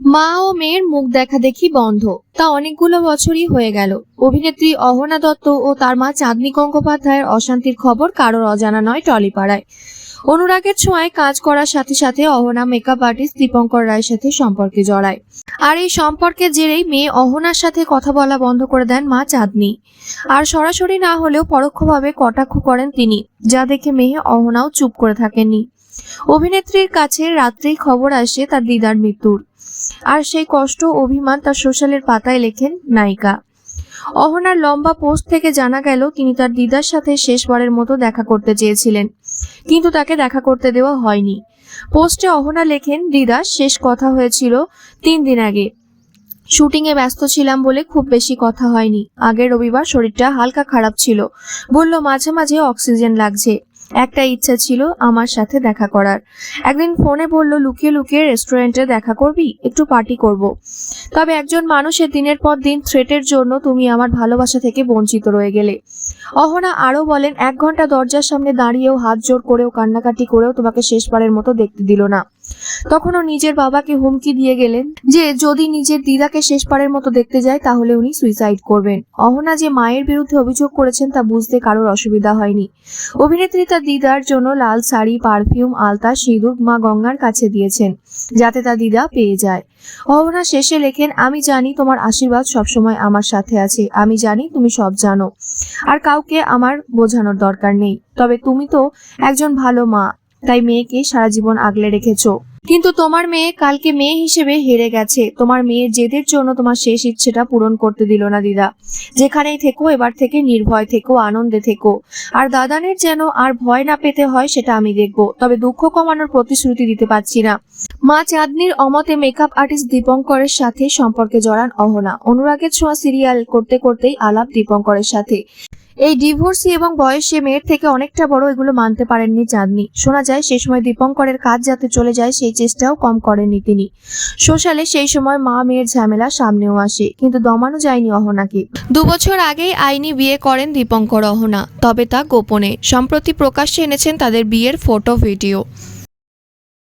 মা ও মেয়ের মুখ দেখা দেখি বন্ধ। তা অনেকগুলো বছরই হয়ে গেল। অভিনেত্রী অহনা দত্ত ও তার মা চাঁদনী গঙ্গোপাধ্যায়ের অশান্তির খবর কারোর অজানা নয় টলিপাড়ায়। অনুরাগের ছোঁয়ায় কাজ করার সাথে সাথে অহনা মেকআপ আর্টিস্ট দীপঙ্কর রায়ের সাথে সম্পর্কে জড়ায়। আর এই সম্পর্কের জেরেই মেয়ে অহনার সাথে কথা বলা বন্ধ করে দেন মা চাঁদনী। আর সরাসরি না হলেও পরোক্ষভাবে কটাক্ষ করেন তিনি, যা দেখে মেয়ে অহনাও চুপ করে থাকেননি। অভিনেত্রীর কাছে রাত্রেই খবর আসে তার দিদার মৃত্যুর। আর সেই কষ্ট অভিমান তার সোশ্যালের পাতায় লেখেন নায়িকা। অহনার লম্বা পোস্ট থেকে জানা গেল, তিনি তার দিদার সাথে শেষবারের মতো দেখা করতে চেয়েছিলেন। কিন্তু তাকে দেখা করতে দেওয়া হয়নি। পোস্টে অহনা লেখেন, দিদা, শেষ কথা হয়েছিল তিন দিন আগে। শুটিংয়ে ব্যস্ত ছিলাম বলে খুব বেশি কথা হয়নি। আগের রবিবার শরীরটা হালকা খারাপ ছিল। বলল, মাঝে মাঝে অক্সিজেন লাগছে। একটা ইচ্ছা ছিল আমার সাথে দেখা করার। একদিন ফোনে বলল, লুকিয়ে লুকিয়ে রেস্টুরেন্টে দেখা করবি? একটু পার্টি করব। তবে একজন মানুষের দিনের পর দিন থ্রেটের জন্য তুমি আমার ভালোবাসা থেকে বঞ্চিত রয়ে গেলে। অহনা আরও বলেন, এক ঘণ্টা দরজার সামনে দাঁড়িয়েও হাত জোর করেও কান্নাকাটি করেও তোমাকে শেষবারের মতো দেখতে দিল না। তখনও নিজের বাবাকে হুমকি দিয়ে গেলেন যে যদি নিজের দিদাকে শেষবারের মতো দেখতে যায়, তাহলে উনি সুইসাইড করবেন। অহনা যে মায়ের বিরুদ্ধে অভিযোগ করেছেন, তা বুঝতে কারোর অসুবিধা হয়নি। অভিনেত্রী তার দিদার জন্য লাল শাড়ি, পারফিউম, আলতা, সিঁদুর মা গঙ্গার কাছে দিয়েছেন, যাতে তার দিদা পেয়ে যায়। অহনা শেষে লেখেন, আমি জানি তোমার আশীর্বাদ সবসময় আমার সাথে আছে। আমি জানি তুমি সব জানো। আর কাউকে আমার বোঝানোর দরকার নেই। তবে তুমি তো একজন ভালো মা। তাই মেয়েকে সারা জীবন আগলে রেখেছো। কিন্তু তোমার মেয়ে কালকে মেয়ে হিসেবে হেরে গেছে। তোমার মেয়ের জেদের জন্য তোমার শেষ ইচ্ছেটা পূরণ করতে দিল না দিদা। যেখানেই থেকো, এবার থেকে নির্ভয় থেকো, আনন্দে থেকো। আর দাদানের যেন আর ভয় না পেতে হয়, সেটা আমি দেখব। তবে দুঃখ কমানোর প্রতিশ্রুতি দিতে পারছি না। মা চাঁদনির অমতে মেকআপ আর্টিস্ট দীপঙ্করের সাথে সম্পর্কে জড়ান অহনা। অনুরাগের ছোঁয়া সিরিয়াল করতে করতেই আলাপ দীপঙ্করের সাথে। এই ডিভোর্সি এবং বয়সে মেয়ের থেকে অনেকটা বড় এগুলো মানতে পারেননি চাঁদনি। শোনা যায় সেই সময় দীপঙ্করের কাজ যাতে চলে যায়, সেই চেষ্টাও কম করেননি তিনি। সোশ্যালে সেই সময় মা মেয়ের ঝামেলা সামনেও আসে, কিন্তু দমানো যায়নি অহনাকে। দুবছর আগেই আইনি বিয়ে করেন দীপঙ্কর অহনা, তবে তা গোপনে। সম্প্রতি প্রকাশ্যে এনেছেন তাদের বিয়ের ফটো, ভিডিও।